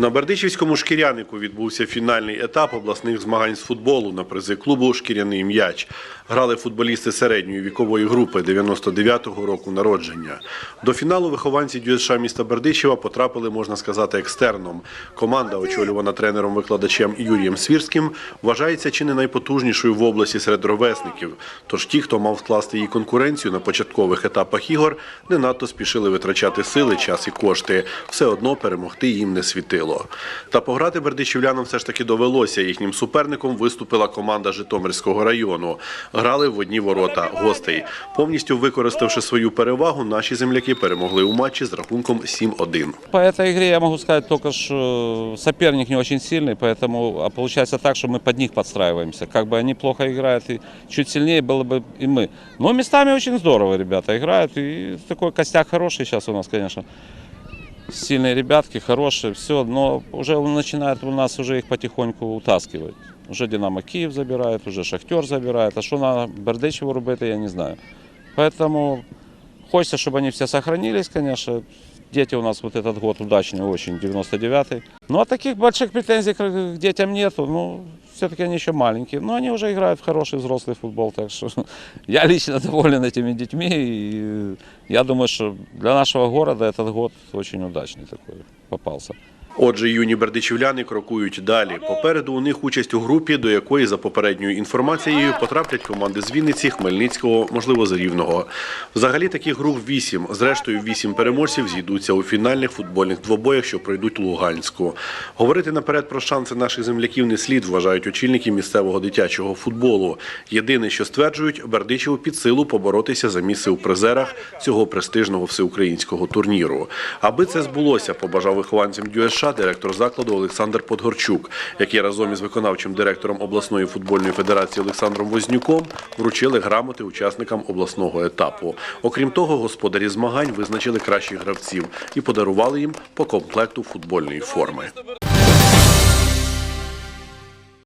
На Бердичівському шкірянику відбувся фінальний етап обласних змагань з футболу на призи клубу Шкіряний м'яч. Грали футболісти середньої вікової групи 99-го року народження. До фіналу вихованці ДЮСШ міста Бердичева потрапили, можна сказати, екстерном. Команда, очолювана тренером-викладачем Юрієм Свірським, вважається чи не найпотужнішою в області серед ровесників. Тож ті, хто мав скласти їй конкуренцію на початкових етапах ігор, не надто спішили витрачати сили, час і кошти. Все одно перемогти їм не світило. Та пограти бердичівлянам все ж таки довелося. Їхнім суперником виступила команда Житомирського району Грали в одні ворота гостей. Повністю використавши свою перевагу, наші земляки перемогли у матчі з рахунком 7-1. По этой игре я могу сказать только, что соперник не очень сильный, поэтому а получается так, что мы под них подстраиваемся. Как бы они плохо играют, и чуть сильнее было бы и мы. Но местами очень здорово ребята играют, и такой костяк хороший сейчас у нас, конечно. Сильные ребятки, хорошие, все, но уже начинает у нас уже их потихоньку утаскивать. Уже Динамо Киев забирает, уже Шахтер забирает. А что на Бердичеву робити, я не знаю. Поэтому хочется, чтобы они все сохранились, конечно. Дети у нас вот этот год удачный очень, 99-й. Ну а таких больших претензий к к детям нету. Ну, все-таки они еще маленькие. Но они уже играют в хороший взрослый футбол. Так что я лично доволен этими детьми. И я думаю, что для нашего города этот год очень удачный такой попался. Отже, юні бердичівляни крокують далі. Попереду у них участь у групі, до якої за попередньою інформацією потраплять команди з Вінниці, Хмельницького, можливо, з Рівного. Взагалі таких груп вісім. Зрештою, вісім переможців зійдуться у фінальних футбольних двобоях, що пройдуть у Луганську. Говорити наперед про шанси наших земляків не слід, вважають очільники місцевого дитячого футболу. Єдине, що стверджують, Бердичеву під силу поборотися за місце у призерах цього престижного всеукраїнського турніру. Аби це збулося, побажав вихованцям ДЮСШ директор закладу Олександр Подгорчук, який разом із виконавчим директором обласної футбольної федерації Олександром Вознюком вручили грамоти учасникам обласного етапу. Окрім того, господарі змагань визначили кращих гравців і подарували їм по комплекту футбольної форми.